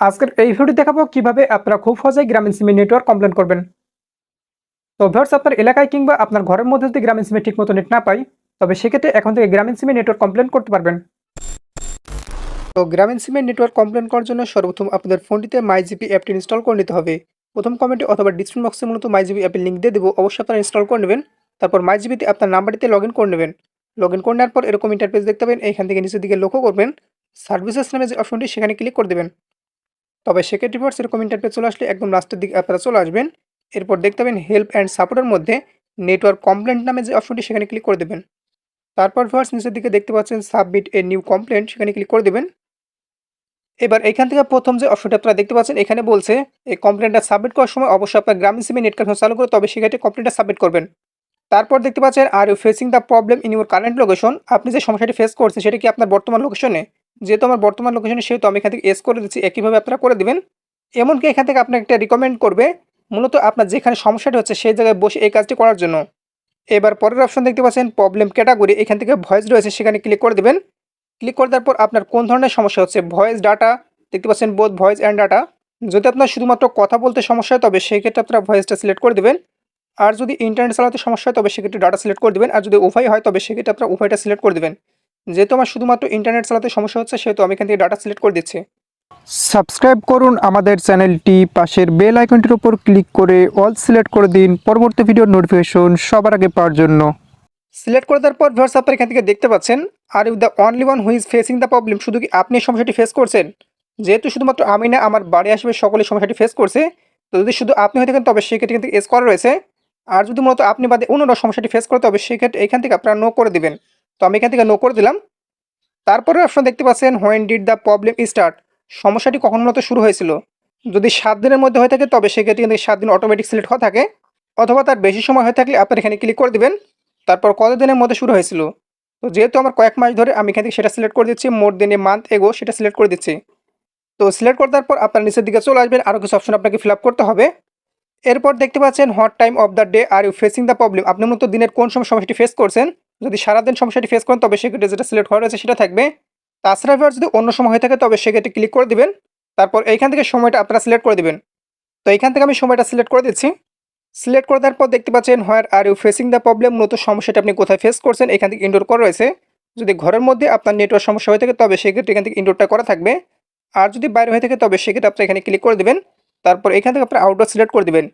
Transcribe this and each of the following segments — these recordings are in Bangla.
আজকের এই ভিডিও দেখাবো কীভাবে আপনারা খুব সহজেই গ্রামীণ সিমের নেটওয়ার্ক কমপ্লেন করবেন। তো ভিউয়ার্স আপনার এলাকায় কিংবা আপনার ঘরের মধ্যে যদি গ্রামীণ সিমে ঠিকমতো নেট না পাই, তবে সেক্ষেত্রে এখন থেকে গ্রামীণ সিমে নেটওয়ার্ক কমপ্লেন করতে পারবেন। তো গ্রামীণ সিমের নেটওয়ার্ক কমপ্লেন করার জন্য সর্বপ্রথম আপনাদের ফোনটিতে মাইজিপি অ্যাপটি ইনস্টল করে নিতে হবে। প্রথম কমেন্টে অথবা ডিসক্রিপশন বক্সে মূলত মাইজিপি অ্যাপের লিঙ্ক দিয়ে দেবো, অবশ্যই আপনারা ইনস্টল করে নেবেন। তারপর মাইজিপিতে আপনার নাম্বারটিতে লগ ইন করে নেবেন। লগ ইন করে নেওয়ার পর এরকম ইন্টারফেস দেখতে পাবেন, এইখান থেকে নিচের দিকে লক্ষ্য করবেন। সার্ভিসেস নামে যে অপশনটি সেখানে ক্লিক করে দেবেন। তবে সেক্রেটারি ভার্স এরকম ইন্টারফেস চলে আসলে একদম লাস্টের দিকে আপনারা চলে আসবেন। এরপর দেখতে পাবেন হেল্প অ্যান্ড সাপোর্টের মধ্যে নেটওয়ার্ক কমপ্লেন্ট নামে যে অপশনটি সেখানে ক্লিক করে দেবেন। তারপর ভার্স নিচের দিকে দেখতে পাচ্ছেন সাবমিট এ নিউ কমপ্লেন্ট সেখানে ক্লিক করে দেবেন। এবার এখান থেকে প্রথম যে অপশনটা আপনারা দেখতে পাচ্ছেন, এখানে বলছে এই কমপ্লেনটা সাবমিট করার সময় অবশ্যই আপনার গ্রামীণ সিমে নেট চালু করে তবে সেক্ষেত্রে কমপ্লেনটা সাবমিট করবেন। তারপর দেখতে পাচ্ছেন are you facing the problem in your current location আপনি যে সমস্যাটি ফেস করছেন, সেটা কি আপনার বর্তমান লোকেশনে যেহেতু আমার বর্তমান লোকেশনে সেহেতু আমি এখান থেকে এস করে দিচ্ছি, একইভাবে আপনারা করে দেবেন। এমনকি এখান থেকে আপনাকে একটা রিকমেন্ড করবে, মূলত আপনার যেখানে সমস্যাটা হচ্ছে, সেই জায়গায় বসে এই কাজটি করার জন্য। এবার পরের অপশন দেখতে পাচ্ছেন প্রবলেম ক্যাটাগরি এখান থেকে ভয়েস রয়েছে, সেখানে ক্লিক করে দেবেন। ক্লিক করে দেওয়ার পর আপনার কোন ধরনের সমস্যা হচ্ছে? ভয়েস ডাটা দেখতে পাচ্ছেন বোধ ভয়েস অ্যান্ড ডাটা যদি আপনার শুধুমাত্র কথা বলতে সমস্যা হয়, তবে সেই ক্ষেত্রে আপনারা ভয়েসটা সিলেক্ট করে দেবেন। আর যদি ইন্টারনেট চালাতে সমস্যা হয়, তবে সেক্ষেত্রে ডাটা সিলেক্ট করে দেবেন। আর যদি উভয় হয়, তবে সেক্ষেত্রে আপনারা উভয়টা সিলেক্ট করে দেবেন। যেহেতু আমার শুধুমাত্র ইন্টারনেট চালাতে সমস্যা হচ্ছে সেহেতু আমি এখান থেকে ডাটা সিলেক্ট করে দিচ্ছি। সাবস্ক্রাইব করুন আমাদের চ্যানেলটি পাশের বেল আইকনটির উপর ক্লিক করে অল সিলেক্ট করে দিন। পরবর্তী ভিডিওর নোটিফিকেশন সবার আগে পাওয়ার জন্য। সিলেক্ট করে দেওয়ার পর ভিউয়ার্স আপনারা এখান থেকে দেখতে পাচ্ছেন are you the only one who is facing the problem শুধু কি আপনি সমস্যাটি ফেস করছেন? যেহেতু শুধুমাত্র আমি না আমার বাড়ি আসবে সকলে সমস্যাটি ফেস করছে তো যদি শুধু আপনি হয়ে থাকেন তবে সেক্ষেত্রে কিন্তু এস করা রয়েছে। আর যদি মূলত আপনি বাদে অন্যরা সমস্যাটি ফেস করতে হবে সেক্ষেত্রে এখান থেকে আপনারা নো করে দিবেন। তো আমি এখান থেকে নো করে দিলাম। তারপরে অপশন দেখতে পাচ্ছেন when did the problem start সমস্যাটি কখন মূলত শুরু হয়েছিল? যদি সাত দিনের মধ্যে হয়ে থাকে, তবে সেক্ষেত্রে কিন্তু সাত দিন অটোমেটিক সিলেক্ট হওয়া থাকে। অথবা তার বেশি সময় হয়ে থাকলে আপনার এখানে ক্লিক করে দিবেন। তারপর কত দিনের মধ্যে শুরু হয়েছিল? তো যেহেতু আমার কয়েক মাস ধরে আমি এখান থেকে সেটা সিলেক্ট করে দিচ্ছি মোর দিন মান্থ এগো সেটা সিলেক্ট করে দিচ্ছি। তো সিলেক্ট করে দেওয়ার পর আপনার নিচের দিকে চলে আসবেন আরও কিছু অপশন আপনাকে ফিল করতে হবে। এরপর দেখতে পাচ্ছেন what time of the day are you facing the problem আপনি মূলত দিনের কোন সময় সমস্যাটি ফেস করছেন? যদি সারাদিন সমস্যাটি ফেস করেন, তবে সেক্ষেত্রে যেটা সিলেক্ট করা রয়েছে সেটা থাকবে। তাছাড়া এবার যদি অন্য সময় হয়ে থাকে, তবে সেক্ষেত্রে ক্লিক করে দিবেন। তারপর এইখান থেকে সময়টা আপনারা সিলেক্ট করে দিবেন। তো এইখান থেকে আমি সময়টা সিলেক্ট করে দিচ্ছি। সিলেক্ট করে দেওয়ার পর দেখতে পাচ্ছেন where are you facing the problem মূলত সমস্যাটা আপনি কোথায় ফেস করছেন? এখান থেকে ইনডোর করা রয়েছে। যদি ঘরের মধ্যে আপনার নেটওয়ার্ক সমস্যা হয়ে থাকে, তবে সেক্ষেত্রে এখান থেকে ইনডোরটা করা থাকবে। আর যদি বাইরে হয়ে থাকে, তবে সেক্ষেত্রে আপনি এখানে ক্লিক করে দেবেন। তারপর এখান থেকে আপনার আউটডোর সিলেক্ট করে দেবেন।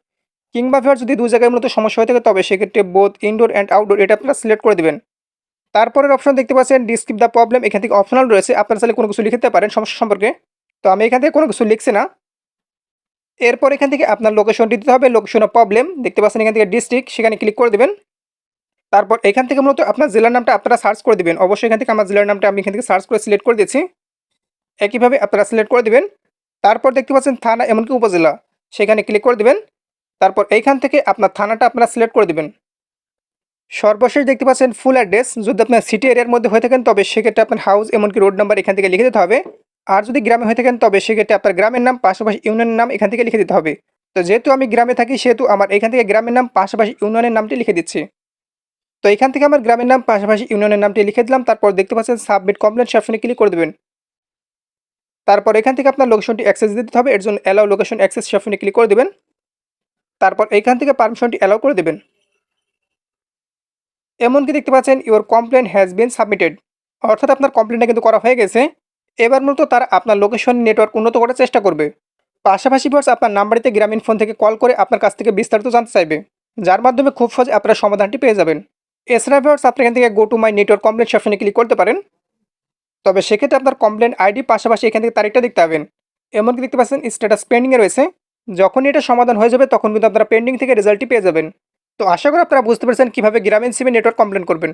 কিংবা ফের যদি দু জায়গায় মূলত সমস্যা হয়ে থাকে, তবে সেক্ষেত্রে বোথ ইনডোর অ্যান্ড আউটডোর এটা আপনারা সিলেক্ট করে দেবেন। তারপরের অপশন দেখতে পাচ্ছেন ডিসক্রিপ দ্য প্রবলেম এখান থেকে অপশনাল রয়েছে, আপনারা চাইলে কোনো কিছু লিখতে পারেন সমস্যা সম্পর্কে। তো আমি এখান থেকে কোনো কিছু লিখছি না। এরপর এখান থেকে আপনার লোকেশনটি দিতে হবে লোকেশন অফ প্রবলেম দেখতে পাচ্ছেন এখান থেকে ডিস্ট্রিক্ট সেখানে ক্লিক করে দেবেন। তারপর এখান থেকে মূলত আপনার জেলার নামটা আপনারা সার্চ করে দেবেন। অবশ্যই এখান থেকে আমার জেলার নামটা আমি এখান থেকে সার্চ করে সিলেক্ট করে দিয়েছি। একইভাবে আপনারা সিলেক্ট করে দেবেন। তারপর দেখতে পাচ্ছেন থানা, এমনকি উপজেলা, সেখানে ক্লিক করে দেবেন। তারপর এইখান থেকে আপনার থানাটা আপনারা সিলেক্ট করে দেবেন। সর্বশেষ দেখতে পাচ্ছেন ফুল অ্যাড্রেস যদি আপনার সিটি এরিয়ার মধ্যে হয়ে থাকেন, তবে সেক্ষেত্রে আপনার হাউস এমনকি রোড নাম্বার এখান থেকে লিখে দিতে হবে। আর যদি গ্রামে হয়ে থাকেন, তবে সেক্ষেত্রে আপনার গ্রামের নাম, পাশাপাশি ইউনিয়নের নাম এখান থেকে লিখে দিতে হবে। তো যেহেতু আমি গ্রামে থাকি, সেহেতু আমার এখান থেকে গ্রামের নাম, পাশাপাশি ইউনিয়নের নামটি লিখে দিচ্ছি। তো এখান থেকে আমার গ্রামের নাম, পাশাপাশি ইউনিয়নের নামটি লিখে দিলাম। তারপর দেখতে পাচ্ছেন সাবমিট কমপ্লেন অপশনে ক্লিক করে দেবেন। তারপর এখান থেকে আপনার লোকেশনটি অ্যাক্সেস দিতে হবে। এর জন্য অ্যালাউ লোকেশন অ্যাক্সেস অপশনে ক্লিক করে দেবেন। তারপর এইখান থেকে পারমিশনটি অ্যালাউ করে দেবেন। এমনকি দেখতে পাচ্ছেন your complaint has been submitted অর্থাৎ আপনার কমপ্লেনটা কিন্তু করা হয়ে গেছে। এবার মূলত তারা আপনার লোকেশন নেটওয়ার্ক উন্নত করার চেষ্টা করবে। পাশাপাশি বস আপনার নাম্বারিতে গ্রামীণ ফোন থেকে কল করে আপনার কাছ থেকে বিস্তারিত জানতে চাইবে। যার মাধ্যমে খুব সহজে আপনার সমাধানটি পেয়ে যাবেন। এছাড়া ভিউয়ার্স আপনি এখান থেকে go to my network complaint সেকশনে ক্লিক করতে পারেন। তবে সেক্ষেত্রে আপনার কমপ্লেন আইডি পাশাপাশি এখান থেকে তারিখটা দেখতে পাবেন। এমনকি দেখতে পাচ্ছেন স্ট্যাটাস পেন্ডিংয়ে রয়েছে। যখনই এটা সমাধান হয়ে যাবে, তখন কিন্তু আপনারা পেন্ডিং থেকে রেজাল্টটি পেয়ে যাবেন। তো আশা করি আপনারা বুঝতে পেরেছেন কীভাবে গ্রামীণ সিমে নেটওয়ার্ক কমপ্লেন করবেন।